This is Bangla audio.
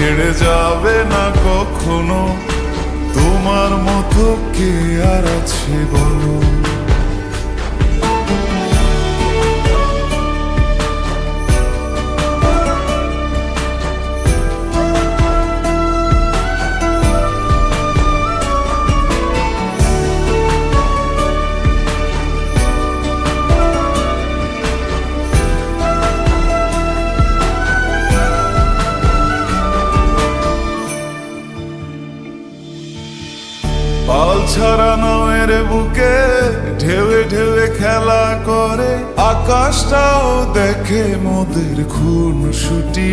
ছেড়ে যাবে না কখনো? তোমার মতো কে আর আছে বলো? ছাড়া নামের বুকে ঢেউে ঢেউে খেলা করে। আকাশটাও দেখে মোদের খুন ছুটি